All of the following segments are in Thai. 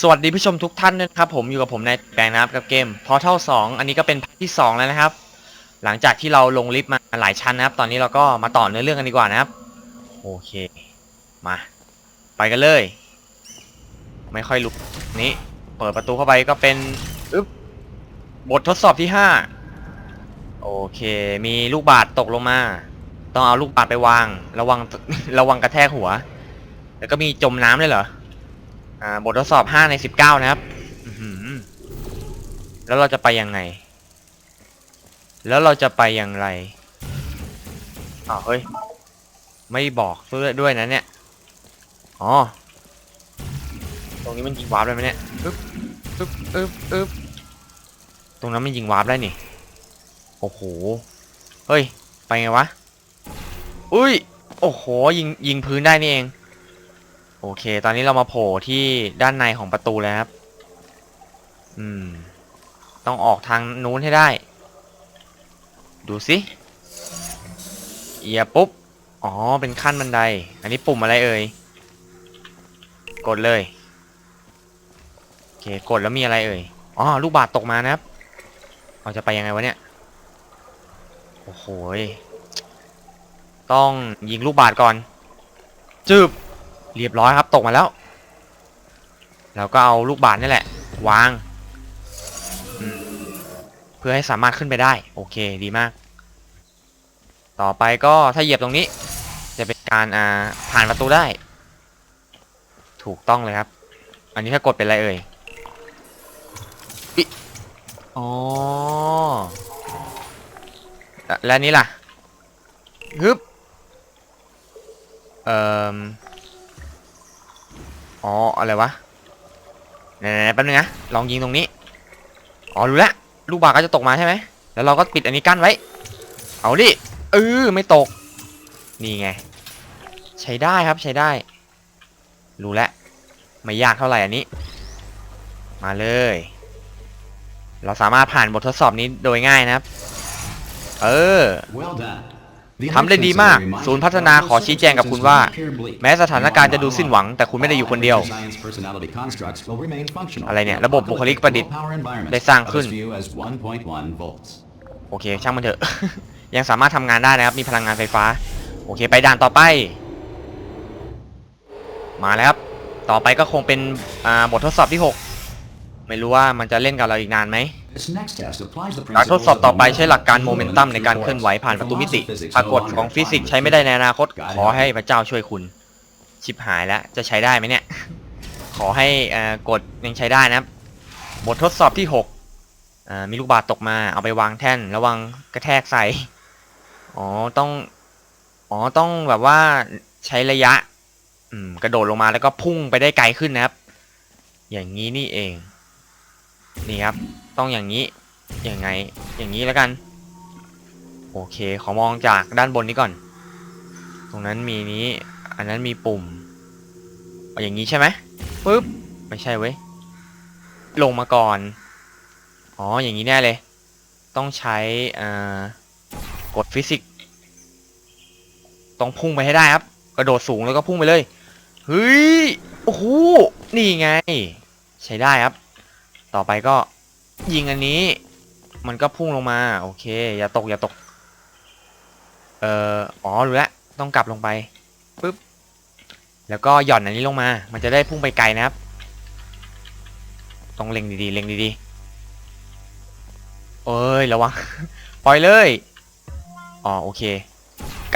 สวัสดีผู้ชมทุกท่านด้วยนะครับผมอยู่กับผมในแปลงนะครับกับเกม Portal 2อันนี้ก็เป็นภาคที่ 2 แล้วนะครับ หลังจากที่เราลงลิฟต์มาหลายชั้นนะครับ ตอนนี้เราก็มาต่อเนื้อเรื่องกันดีกว่านะครับ โอเค มา ไปกันเลย ไม่ค่อยลุกนี้เปิดประตูเข้าไปก็เป็นอึ๊บบททดสอบที่ 5 โอเค มีลูกบาศตกลงมา ต้องเอาลูกบาศไปวาง ระวังระวังกระแทกหัว แล้วก็มีจมน้ำเลยเหรอ อ่าบททดสอบ5ใน19นะครับอื้อหือแล้วเราจะไปยังไง แล้วเราจะไปอย่างไรอ้าวเฮ้ย ไม่บอกด้วยด้วยนะเนี่ย อ๋อ ตรงนี้มันยิงวาร์ปได้ไหมเนี่ยอึ๊บอึ๊บอึ๊บอึ๊บตรงนั้นมันยิงวาร์ปได้นี่ โอ้โห เฮ้ย ไปไงวะ อุ้ย โอ้โห ยิงยิงพื้นได้นี่เอง โอเค ตอนนี้เรามาโผล่ที่ด้านในของประตูแล้วครับ อืม ต้องออกทางนู้นให้ได้ ดูสิเอียปุ๊บ อ๋อ เป็นขั้นบันได อันนี้ปุ่มอะไรเอ่ย กดเลย โอเค กดแล้วมีอะไรเอ่ย อ๋อ ลูกบาศก์ตกมานะครับเราจะไปยังไงวะเนี่ย โอ้โหต้องยิงลูกบาศก์ก่อนจึบ เรียบร้อยครับตกมาแล้วแล้วก็เอาลูกบาศก์นี่แหละ วางอืมเพื่อให้สามารถขึ้นไปได้ โอเคดีมาก ต่อไปก็ถ้าเหยียบตรงนี้ จะเป็นการอ่าผ่านประตูได้ ถูกต้องเลยครับ อันนี้ถ้ากดเป็นอะไรเอ่ยอิอ๋อและและนี้ล่ะฮึบเอ่อ อ๋ออะไรวะไหนๆแป๊บนึงนะลองยิงตรงนี้อ๋อรู้แล้วลูกบาศก็จะตกมาใช่ไหมแล้วเราก็ปิดอันนี้กั้นไว้ เอาดิเออไม่ตก นี่ไง ใช้ได้ครับใช้ได้ รู้แล้วไม่ยากเท่าไหร่อันนี้ มาเลย เราสามารถผ่านบททดสอบนี้โดยง่ายนะครับ เออ ทำได้ดีมาก ศูนย์พัฒนาขอชี้แจงกับคุณว่า แม้สถานการณ์จะดูสิ้นหวัง แต่คุณไม่ได้อยู่คนเดียว อะไรเนี่ย ระบบบุคลิกประดิษฐ์ได้สร้างขึ้น โอเค ช่างมันเถอะ ยังสามารถทำงานได้นะครับ มีพลังงานไฟฟ้า โอเค ไปด่านต่อไป มาแล้วครับ ต่อไปก็คงเป็นบททดสอบที่ 6 ไม่รู้ว่ามันจะเล่นกับเราอีกนานไหม การทดสอบต่อไปใช้หลักการโมเมนตัมในการเคลื่อนไหวผ่านประตูมิติปรากฏของฟิสิกส์ใช้ไม่ได้ในอนาคต ขอให้พระเจ้าช่วยคุณ ชิบหายแล้ว จะใช้ได้ไหมเนี่ย ขอให้อ่ากดยังใช้ได้นะครับ บททดสอบที่6อ่ามีลูกบาศก์ตกมาเอาไปวางแท่น ระวังกระแทกใส่ อ๋อต้อง อ๋อต้องแบบว่าใช้ระยะอืมกระโดดลงมาแล้วก็พุ่งไปได้ไกลขึ้นนะครับ อย่างนี้นี่เอง นี่ครับ ต้องอย่างนี้ อย่างไง อย่างนี้แล้วกัน โอเค ขอมองจากด้านบนนี้ก่อน ตรงนั้นมีนี้ อันนั้นมีปุ่มเอาอย่างนี้ใช่ไหมปึ๊บ ไม่ใช่เว้ย ลงมาก่อน อ๋อ อย่างนี้แน่เลย ต้องใช้อ่ากฎฟิสิกส์ ต้องพุ่งไปให้ได้ครับ กระโดดสูงแล้วก็พุ่งไปเลย เฮ้ย โอ้โห นี่ไง ใช้ได้ครับ ต่อไปก็ยิงอันนี้ มันก็พุ่งลงมา โอเค อย่าตกอย่าตก เอ่ออ๋อรู้แล้วต้องกลับลงไปปึ๊บแล้วก็หย่อนอันนี้ลงมา มันจะได้พุ่งไปไกลนะครับต้องเล็งดีๆเล็งดีๆเอ้ยระวังปล่อยเลยอ๋อโอเค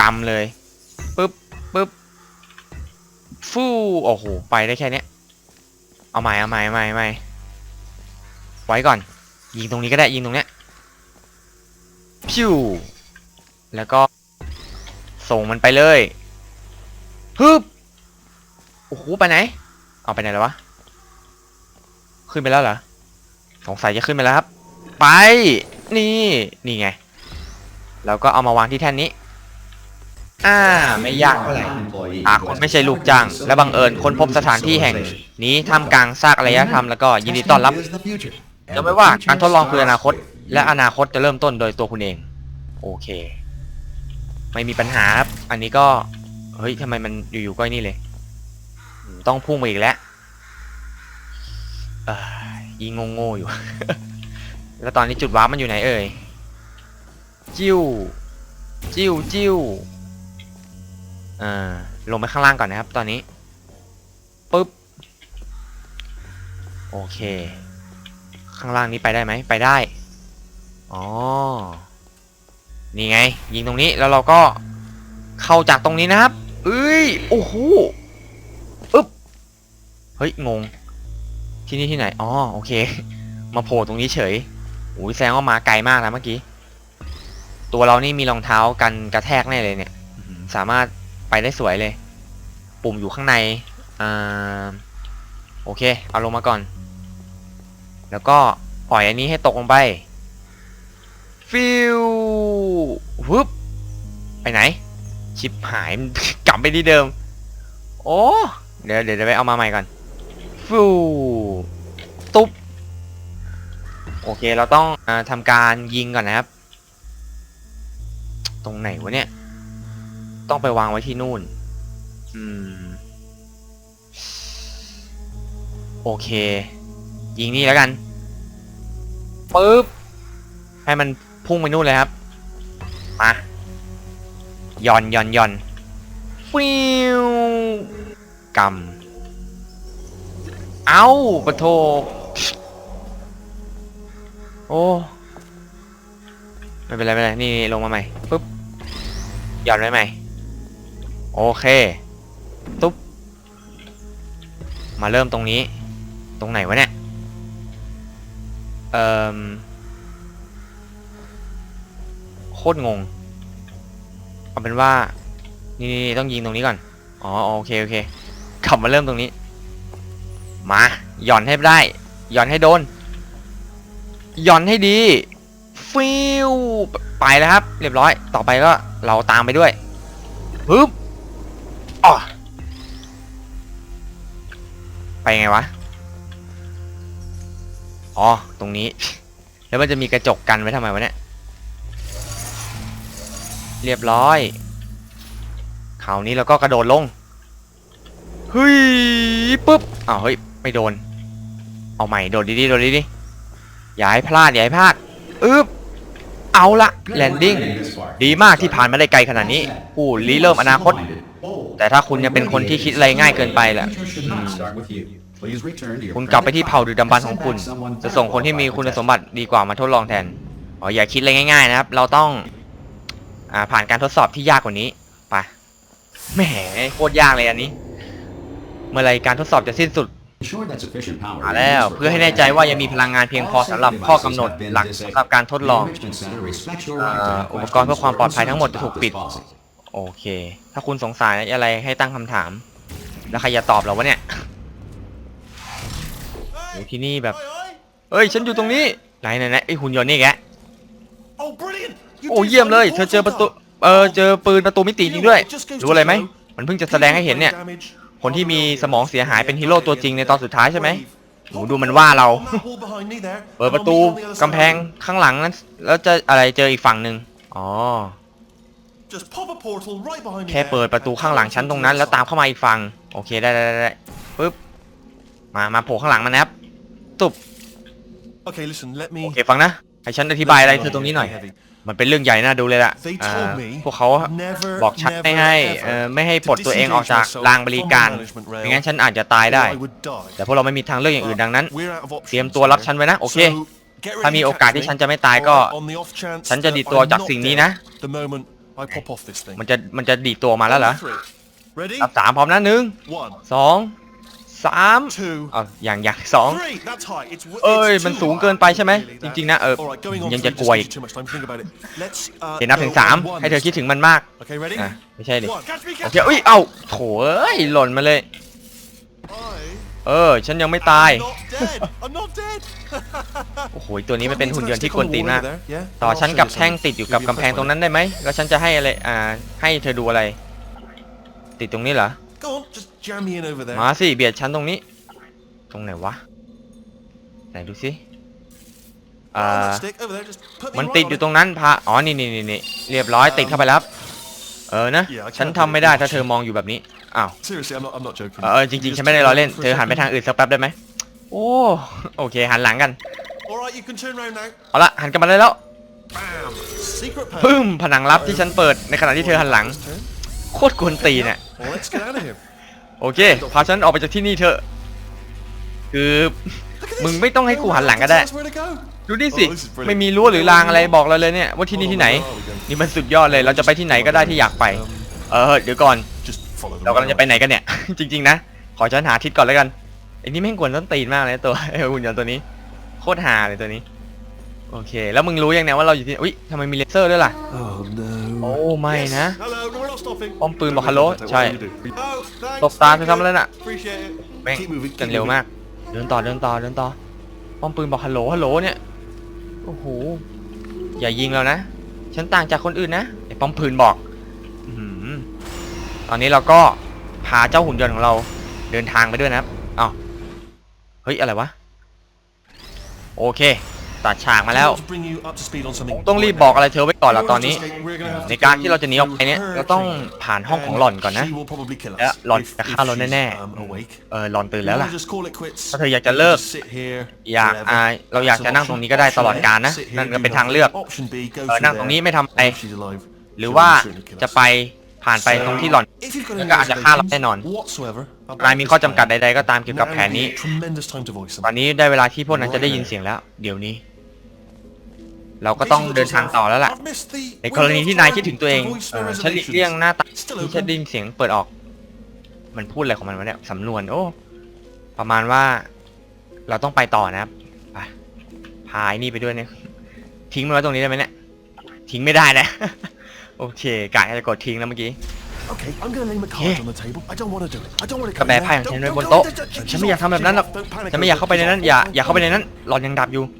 กำเลยปึ๊บปึ๊บฟู่โอ้โหไปได้แค่นี้เอาใหม่เอาใหม่เอาใหม่เอาใหม่ ไว้ก่อน ยิงตรงนี้ก็ได้ยิงตรงเนี้ยพิวแล้วก็ ส่งมันไปเลยฮึบโอ้โหไปไหน เอาไปไหนแล้ววะ ขึ้นไปแล้วเหรอสงสัยจะขึ้นไปแล้วครับ ไป นี่นี่ไง แล้วก็เอามาวางที่แท่นนี้ อ่า ไม่ยากเท่าไหร่หากคุณไม่ใช่ลูกจ้าง และบังเอิญค้นพบสถานที่แห่ง นี้ท่ามกลางซากอารยธรรมแล้วก็ยินดีต้อนรับ จำไว้ว่าการทดลองคืออนาคต และอนาคตจะเริ่มต้นโดยตัวคุณเอง โอเค ไม่มีปัญหาครับ อันนี้ก็ เฮ้ยทำไมมันอยู่ๆก็ไอ้นี่เลย ต้องพุ่งไปอีกแล้วยิงโง่ๆอยู่ แล้วตอนนี้จุดวาร์มันอยู่ไหนเอ่ย จิ้ว จิ้วจิ้วอ่า ลงไปข้างล่างก่อนนะครับ ตอนนี้ ปึ๊บ โอเค ข้างล่างนี้ไปได้ไหมไปได้ อ๋อ นี่ไง ยิงตรงนี้แล้วเราก็เข้าจากตรงนี้นะครับ เอ้ย โอ้โหอึ๊บ เฮ้ย งง ที่นี่ที่ไหน อ๋อ โอเค มาโผล่ตรงนี้เฉยโอ้ยแสดงว่ามาไกลมากนะเมื่อกี้ ตัวเรานี่มีรองเท้ากันกระแทกแน่เลยเนี่ยอื้อหือสามารถไปได้สวยเลย ปุ่มอยู่ข้างใน อ่า โอเค เอาลงมาก่อน แล้วก็ปล่อยอันนี้ให้ตกลงไป ฟิววึบไปไหน ชิปหายกลับไปที่เดิม โอ้เดี๋ยวเดี๋ยวไปเอามาใหม่ก่อน ฟิวตุ๊บ โอเคเราต้องอทำการยิงก่อนนะครับ ตรงไหนวะเนี่ย ต้องไปวางไว้ที่นู่น อืม โอเค ยิงนี่แล้วกันปึ๊บให้มันพุ่งไปนู่นเลยครับมาย่อนย่อนย่อนฟิวกำเอาปะโทโอ้ไม่เป็นไรไม่เป็นไรนี่นี่ลงมาใหม่ปุ๊บหย่อนไว้ใหม่โอเคตุ๊บมาเริ่มตรงนี้ ตรงไหนวะเนี่ย เอ่อโคตรงงเอาเป็นว่า นี่ต้องยิงตรงนี้ก่อน อ๋อโอเคโอเคขับมาเริ่มตรงนี้ มาหย่อนให้ได้หย่อนให้โดนหย่อนให้ดี ฟิวไปแล้วครับ เรียบร้อย ต่อไปก็เราตามไปด้วยปึ๊บอ๋อไปไงวะ อ๋อ ตรงนี้ แล้วมันจะมีกระจกกันไว้ทำไมวะเนี่ย เรียบร้อย คราวนี้เราก็กระโดดลง เฮ้ยปึ๊บ อ้าว เฮ้ย ไม่โดน เอาใหม่ โดดดีๆโดดดีๆอย่าให้พลาด อย่าให้พลาด อึ๊บ เอาละแลนดิ้ง ดีมากที่ผ่านมาได้ไกลขนาดนี้ผู้ริเริ่มอนาคต แต่ถ้าคุณยังเป็นคนที่คิดอะไรง่ายเกินไปแหละ คุณกลับไปที่เผ่าดึกดำบรรพ์ของคุณ จะส่งคนที่มีคุณสมบัติดีกว่ามาทดลองแทนอ๋ออย่าคิดอะไรง่าย ๆ นะครับ เราต้องอ่าผ่านการทดสอบที่ยากกว่านี้ไปแหมโคตรยากเลยอันนี้ เมื่อไรการทดสอบจะสิ้นสุดมาแล้วเพื่อให้แน่ใจว่ายังมีพลังงานเพียงพอสำหรับข้อกำหนดหลักสำหรับการทดลองอ่าอุปกรณ์เพื่อความปลอดภัยทั้งหมดจะถูกปิด โอเค ถ้าคุณสงสัยอะไรให้ตั้งคำถาม แล้วใครจะตอบเราวะเนี่ยโอ้ ที่นี่แบบ เอ้ย ฉันอยู่ตรงนี้ ไหนไหนไหนไอหุ่นยนต์นี่แกโอ้เยี่ยมเลย เธอเจอประตู เออ เจอปืนประตูมิติจริงด้วย รู้อะไรไหม มันเพิ่งจะแสดงให้เห็นเนี่ย คนที่มีสมองเสียหายเป็นฮีโร่ตัวจริงในตอนสุดท้ายใช่ไหมหนูดูมันว่าเรา เปิดประตูกำแพงข้างหลังนั้น แล้วจะอะไรเจออีกฝั่งหนึ่งอ๋อ แค่เปิดประตูข้างหลังฉันตรงนั้น แล้วตามเข้ามาอีกฝั่ง โอเคได้ได้ได้ได้ปึ๊บ มา มาโผล่ข้างหลังมานะครับ ตุบโอเคฟังนะ ให้ฉันอธิบายอะไรเธอตรงนี้หน่อย มันเป็นเรื่องใหญ่น่าดูเลยล่ะอ่าพวกเขาบอกฉันไม่ให้เอ่อไม่ให้ปลดตัวเองออกจากรางบริการไม่งั้นฉันอาจจะตายได้ แต่พวกเราไม่มีทางเลือกอย่างอื่นดังนั้น เตรียมตัวรับฉันไว้นะ โอเค ถ้ามีโอกาสที่ฉันจะไม่ตายก็ ฉันจะดีดตัวจากสิ่งนี้นะ มันจะมันจะดีดตัวมาแล้วเหรอ นับสามพร้อมนะหนึ่งสอง สามเอาอย่างอย่างสองเอ้ย มันสูงเกินไปใช่ไหม จริงๆนะ เออ ยังจะกลัวอีกเดี๋ยวนับถึงสามให้เธอคิดถึงมันมากอะไม่ใช่ดิโอเคอุ้ย เอ้าโถเอ้ย หล่นมาเลย เออ ฉันยังไม่ตาย โอ้โห ตัวนี้มันเป็นหุ่นยนต์ที่กวนตีนมาก ต่อฉันกับแท่งติดอยู่กับกำแพงตรงนั้นได้ไหม แล้วฉันจะให้อะไร อ่า ให้เธอดูอะไร ติดตรงนี้เหรอ มาสิเบียดฉันตรงนี้ ตรงไหนวะ ไหนดูสิอ่ามันติดอยู่ตรงนั้นพาอ๋อ นี่นี่นี่นี่เรียบร้อยติดเข้าไปแล้วครับเออนะ ฉันทำไม่ได้ถ้าเธอมองอยู่แบบนี้ อ้าวเออจริงๆฉันไม่ได้ล้อเล่นเธอหันไปทางอื่นสักแป๊บได้ไหม โอ้ โอเค หันหลังกัน All right, you can turn round now. เอาละหันกลับมาได้แล้ว Bam. Secret ปึ้ path. มผนังลับที่ฉันเปิดในขณะที่เธอหันหลัง Turn. โคตรกวนตีนอะ Well, let's get out of here. โอเค พาฉันออกไปจากที่นี่เถอะ คือ มึงไม่ต้องให้กูหันหลังก็ได้ ดูนี่สิ ไม่มีรั้วหรือรางอะไรบอกเราเลยเนี่ย ว่าที่นี่ที่ไหน นี่มันสุดยอดเลย เราจะไปที่ไหนก็ได้ที่อยากไป เออ เดี๋ยวก่อน เรากำลังจะไปไหนกันเนี่ย จริง ๆ นะ ขอฉันหาทิศก่อนแล้วกันไอ้นี่แม่งกวนต้นตีนมากเลยตัวไอ้หุ่นยนต์ตัวนี้ โคตรฮาเลยตัวนี้ โอเค แล้วมึงรู้ยังเนี่ยว่าเราอยู่ที่อุ้ยทำไมมีเลเซอร์ด้วยล่ะ Oh โอ้ no. ไม่นะ Hello, no, we're not stopping. ป้อมปืนบอกฮัลโหล ใช่ Oh, thanks. ตบตาเธอทำอะไรน่ะ Appreciate it. แม่ง Keep moving, กัน keep เร็ว moving. มาก เดินต่อ เดินต่อ เดินต่อ ป้อมปืนบอกฮัลโหล ฮัลโหลเนี่ย โอ้โห อย่ายิงเรานะ ฉันต่างจากคนอื่นนะ ไอ้ป้อมปืนบอกอื้อหือตอนนี้เราก็พาเจ้าหุ่นยนต์ของเราเดินทางไปด้วยนะครับอ้าวเฮ้ย อะไรวะ โอเค ตัดฉากมาแล้ว To bring you up to speed on ผ something มต้องรีบบอกอะไรเธอไว้ก่อนละ In ต order อนนี้ to escape, we're gonna have to ในการ go ที่เราจะหนีออกไปเนี่ย through เราต้อง her ผ่านห้องของ and หล่อนก่อนนะ she will probably kill us และหล่อน if- จะ if ฆ่าเรา she's, แน่ um, awake. ๆเออหล่อนตื่นแล้วล่ะ We'll just call it quits. ถ้าเธออยากจะเลิก Just sit here อยาก forever. อ่าเราอยากจะนั่งตรงนี้ก็ได้ตลอดกาลนะ Sit here, นั่นก็ do เป็นทาง nothing. เลือก Option B, go เออ through นั่งตรงนี้ there. ไม่ทำอะไร If she's alive, หรือ she'll ว่า certainly kill us. จะไปผ่านไปตรงที่หล่อน If you've got แล้ว any ก็อาจจะฆ่าเรา reservations แน่นอน whatsoever about นายมีข้อ this จำกัด plan, ใดๆก็ตามเกี่ยวกับ now แผน would be นี้ a tremendous time to voice them. ตอนนี้ได้เวลาที่พวกนั้นจะได้ยินเสียงแล้ว เดี๋ยวนี้ เราก็ต้องเดินทางต่อแล้วล่ะ I've missed the ในกรณีที่นายคิดถึงตัวเอง to voice เอ their อฉันหลีก reservations. เลี่ยงหน้าตา Still ที่ open. ฉันได้ยินเสียงเปิดออก มันพูดอะไรของมันวะเนี่ยสำนวน โอ้ ประมาณว่า เราต้องไปต่อนะครับไปพายนี่ไปด้วยเนี่ย ทิ้งมันไว้ตรงนี้ได้ไหมเนี่ย ทิ้งไม่ได้นะ โอเคกะจะกดทิ้งแล้วเมื่อกี้ Okay, I'm gonna lay my cards on the table. I don't want to do it. I don't want to กระแบไพ่ของฉันไว้บนโต๊ะ ฉันไม่อยากทำแบบนั้นหรอก ฉันไม่อยากเข้าไปในนั้น อย่า อย่าเข้าไปในนั้น หลอนยังดับอยู่โอ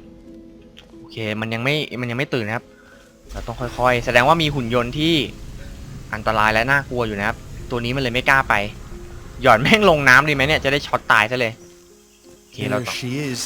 เคมันยังไม่มันยังไม่ตื่นนะครับ เราต้องค่อยๆ แสดงว่ามีหุ่นยนต์ที่อันตรายและน่ากลัวอยู่นะครับ ตัวนี้มันเลยไม่กล้าไป หย่อนแม่งลงน้ำดีไหมเนี่ยจะได้ช็อตตายซะเลยโอเคเรา Here ต้อง she is.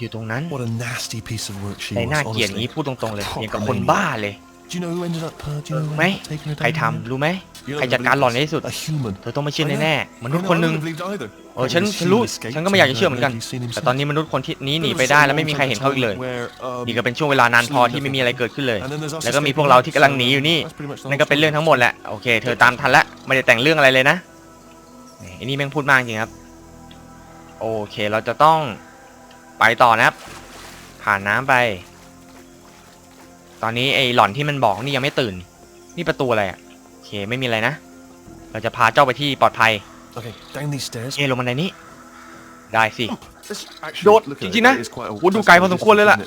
อยู่ตรงนั้น What a nasty piece of work she ใน was. หน้าเกลียดอย่าง honestly. นี้พูดตรงๆเลย Proper อย่างกับคน maniac. บ้าเลย Do you know who ended up? Uh, do you know who ไหม ended up taking her ใคร down? ทำรู้ไหม You're not ใคร gonna จัดการ believe หล่อนในที่สุด A human. เธอต้องไม่เชื่อ I know. แน่ๆม I นุษย์ know, คน I หนึ่ง wouldn't have believed either. เออฉัน This ฉันรู้ human escaped ฉันก็ไม่อยากจะ and, เชื่อเหมือนกัน uh, you've seen him แต่ตอนนี้มนุษย์คนที่นี้หนีไปได้แล้วไม่มีใครเห็นเขาอีกเลย Where, um, นี่ก็เป็นช่วงเวลานานพอที่ไม่มีอะไรเกิดขึ้นเลย and then there's us แล้วก็มีพวกเราที่กำลังหนีอยู่นี่ That's pretty much the นั่นก็ whole เป็นเรื่องทั้งหมดแหละ โอเค เธอตามทันแล้วไม่ได้แต่งเรื่องอะไรเลยนะนี่ไอ้นี่แม่งพูดมากจริงครับ โอเค เราจะต้องไปต่อนะครับ ผ่านน้ำไป ตอนนี้ไอ้หล่อนที่มันบอกนี่ยังไม่ตื่น นี่ประตูอะไรอะโอ เคไม่มีอะไรนะ เราจะพาเจ้าไปที่ปลอดภัย Okay, down these stairs. เอลงบันไดนี้ ได้สิ This actually, โดด look at จ it, ริงๆนะ it is quite a- โอ้ดูไกลพอสมควรเลยล่ะ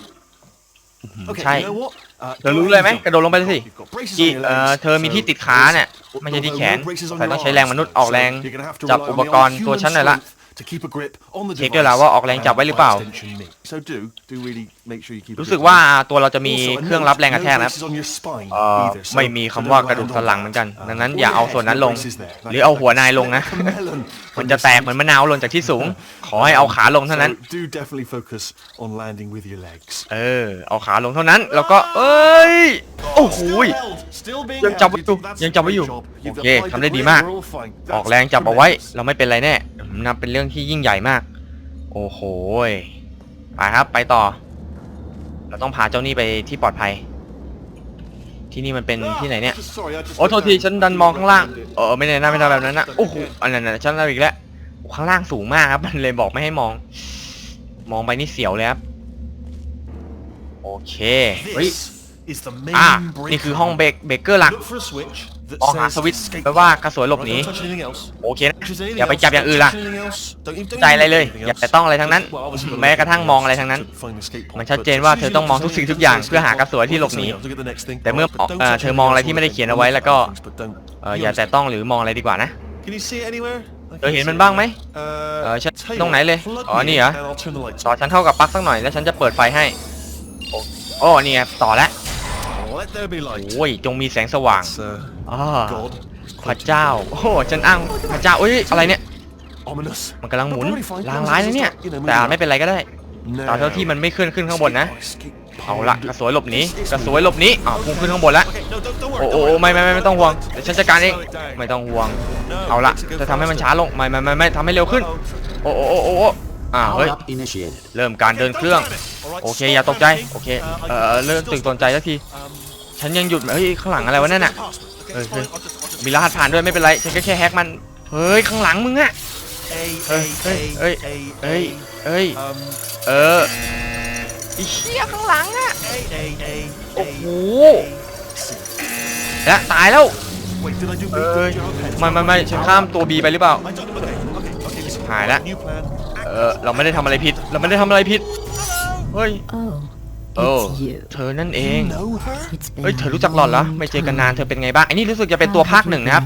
Okay, ใช่ you know what? Uh, เธอ go รู้ ahead เลยไหม and jump. กระโดดลงไปเลยสิ You've got braces จี on your เอ่อ legs, เธอมีที่ so ติดขาเนี่ย there's ไม่ใช่ที่แขน no braces on แต่ your ต้องใช้แรงมนุษย์ arms, ออกแรง so you're gonna have to จับ rely on อุปกรณ์ your ตัว human ฉันหน่อยละ strength to keep a grip on the เช็คด้วยล่ะว่าออกแรงจับไว้หรือเปล่า and by extension me. So do do really make sure you keep a รู้ grip สึก on ว่า it. ตัวเราจะมี Also, a เครื่อง note, รับแรงกระแทก no นะครับ braces on your spine เอ่อ either, so ไม่มี so คำ don't ว่า land กระดูก on สันหลัง that. เหมือนกัน Uh, ดังนั้น oh อย่าเอา yeah, ส่วนนั้นลง no braces there. หรือเอาหัวนายลงนะ Like a melon มัน from จะ the แตก side. เหมือนมะนาวหล่นจากที่สูง ขอให้เอาขาลงเท่านั้น So do definitely focus on landing with your legs. เออ เอาขาลงเท่านั้น แล้วก็ เอ้ย โอ้โหย Still being ยังจับไว้ held. อยู่ That's ยังจับไว้อยู่ a great job. โอ You've เค applied ทำได้ the ดี grip, มาก we're all fine. ออก That's แรงจับเอาไว้ tremendous. เราไม่เป็นไรแน่อืมนับเป็นเรื่องที่ยิ่งใหญ่มาก โอ้โหยไปครับ ไปต่อ เราต้องพาเจ้านี่ไปที่ปลอดภัย ที่นี่มันเป็นที่ไหนเนี่ย Sorry, I just โอ้โทษทีฉันดันมองข้างล่าง found it. เออไม่ได้นะไม่ได้แบบนั้นนะโอ้โหอันนั้นนะฉันเอาอีกแล้วโอ้ข้างล่างสูงมากครับ มันเลยบอกไม่ให้มอง มองไปนี่เสียวเลยครับโอเคเฮ้ย This is the อะ main นี่คือ breaker. ห้องเบรกเบรกเกอร์หลัก Look for a switch that มองหา says สวิตช์ escape แปลว่ากระสวยหลบหนี Right, don't touch anything else. โอเคนะ If there's anything อย่าไป else, จับอย่างอื่นล่ะ touch anything else, don't even- don't ใจ even อะไรเลย do anything อย่า else. แต่ต้องอะไรทั้งนั้น Well, obviously, แม้กระทั่งมองอะไรทั้งนั้น to find the escape pod, มันชัด but เจนว่า it's เธอต้องมองทุกสิ่งทุกอย่าง usually เพื่อหากระสวยที่หลบหนี Look at the next thing. แต่เมื่อ But don't เอ่อ touch เธอมองอะไร anything ที่ else ไม่ได้ or เขียนเอาไว้แล้วก็ things, but don't- เอออย่าแต่ต้องหรือมองอะไรดีกว่านะ Can you see it anywhere? I เธอเห็น can't มัน see บ้างไหม it. เอ Uh, อฉัน tell you ตรงไหน what, เลย plug อ๋อ me นี่ in เหรอ and I'll turn the lights ต่อ on. ฉันเข้ากับปลั๊กสักหน่อยแล้วฉันจะเปิดไฟให้โอ้โอ้นี่ไงต่อแล้ว โอ้ย จงมีแสงสว่าง That's, uh, อ๋อ God. พระเจ้า โอ้โหฉันอ้างพระเจ้าอุ้ย อะไรเนี่ย Ominous. มันกำลังหมุน Probably fine. ลางร้ายนะเนี่ย You know, แต่อาจไม่เป็นไรก็ได้ Now, ตราบเท่าที่มันไม่ขึ้นขึ้นข้างบนนะ escape pod. เอาละกระสวยหลบหนีกระสวยหลบหนีอ้าวพุ่งขึ้นข้างบนแล้ว Okay, no, don't, don't โอ้ worry. โอ้ don't โอ้ worry. ไม่ไม่ไม่ไม่ต้องห่วงเดี๋ยวฉันจัดการเอง Slow it down. ไม่ต้องห่วง No, เอาละ makes it go จะทำให้มัน faster. ช้าลงไม่ไม่ไม่ไม่ทำให้เร็วขึ้น Uh-oh. โอ้โอ้โอ้โอ้โอ้อ่าเฮ้ย Power up initiated. เริ่มการเดินเครื่อง โอเคอย่าตกใจโอเคเออเริ่มตื่นตกใจสักที ฉันยังหยุดเฮ้ยข้างหลังอะไรวะนั่นน่ะเฮ้ยเฮ้ยมีรหัสผ่านด้วยไม่เป็นไรฉันก็แค่แฮกมันเฮ้ยข้างหลังมึงอะเฮ้ยเฮ้ยเฮ้ยเฮ้ยเฮ้ยเออไอ้เหี้ยข้างหลังอะโอ้โหและตายแล้ว Wait, did I do เอ้ย big job? ไม่ไม่ไม่ฉันข้ามตัว B ไปหรือเปล่า I don't know. Okay, okay, okay. Listen. หายละ New plan. เออเราไม่ได้ทำอะไรผิดเราไม่ได้ทำอะไรผิดเฮ้ย Oh, โอ้ it's you. เธอนั่นเอง You know her? It's been เฮ้ย เธอ a รู้จักหล่อนเหรอ long ไม่เจอกันนาน เธอ time. เป็นไงบ้าง ไอ้นี่รู้สึกจะเป็นตัวภาคหนึ่งนะครับ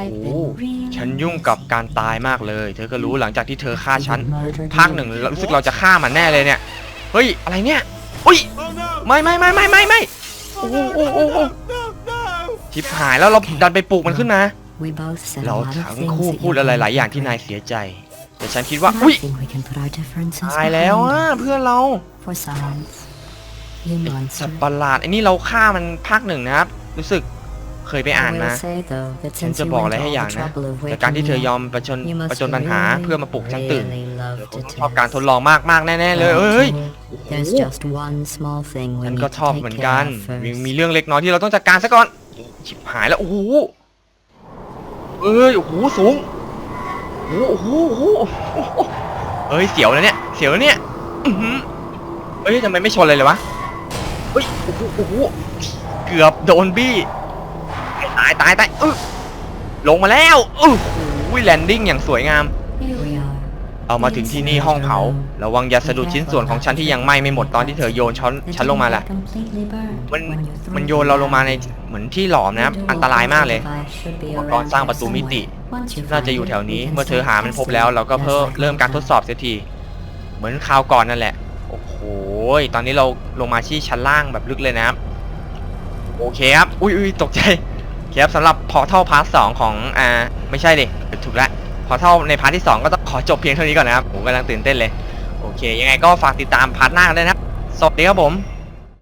I've โอ้ been really ฉันยุ่งกับการตายมากเลย เธอก็รู้หลังจากที่เธอฆ่าฉัน murdered ภาคหนึ่งเรารู้สึกเราจะฆ่ามันแน่เลยเนี่ย เฮ้ย อะไรเนี่ย อุ้ย Oh no! ไม่ไม่ไม่ไม่ไม่ไม่โอ้โหโอ้โหโอ้โห No, no! ชิบหายแล้วเราดันไปปลูกมันขึ้นมา We both said a เรา lot of ทั้ง things คู่ that พูด you อะไร don't หลายอย่างที่ regret. นายเสียใจ แต่ฉันคิดว่า And อุ้ย I think we can put our differences ตายแล้ว behind อะ us. เพื่อนเรา For science, you สัต monster. ว์ประหลาดไอ้นี่เราฆ่ามันภาคหนึ่งนะครับ รู้สึกเคยไปอ่าน I มา will say though that ฉัน since จะ you บอก went อะไร to ให้ all อย่าง the นะ trouble of แต่การที่ waking เธ me อยอม up, ประชน you ประ must จนปัญหา really, เพื่อมาปลุกฉันตื่น really love เธอค to งชอบ take. การทดลองมากมากๆแน่ๆเลยเอ้ย There's just one small thing we ฉัน need ก็ to ชอบ take เหมือน care กัน of มี first. มีเรื่องเล็กน้อยที่เราต้องจัดการซะก่อนชิบหายแล้วโอ้โหเอ้ยโอ้โหสูง โอ้โหเอ้ยเสียวแล้วเนี่ยเสียวแล้วเนี่ยเอ้ยทำไมไม่ชนเลยเลยวะเฮ้ยโอ้โหโอ้โหเกือบโดนบี้ตายตายตายเออลงมาแล้วโอ้โหแลนดิ้งอย่างสวยงามเอามาถึงที่นี่ห้องเผาระวังอย่าสะดุดชิ้นส่วนของฉันที่ยังไหม้ไม่หมดตอนที่เธอโยนช้อนฉันลงมาแหละมันมันโยนเราลงมาในเหมือนที่หลอมนะครับอันตรายมากเลยอุปกรณ์สร้างประตูมิติ around here somewhere. Once you น่าจะ find อยู่ it, แถวนี้ we can เมื่อเธอ start หามันพบแล้วเราก็เพิ่ม testing it เริ่มการทดสอบเสียที เหมือนคราวก่อนนั่นแหละ โอ้โห ตอนนี้เราลงมาที่ชั้นล่างแบบลึกเลยนะครับ โอเคครับ อุ้ยอุ้ยตกใจโอเคครับสำหรับพอเท่าพาร์ทสองของ อ่า ไม่ใช่ดิ ถูกละ พอเท่าในพาร์ทที่ 2 ก็ต้องขอจบเพียงเท่านี้ก่อนนะครับ ผมกำลังตื่นเต้นเลย โอเค ยังไงก็ฝากติดตามพาร์ทหน้ากันด้วยนะครับสวัสดีครับผม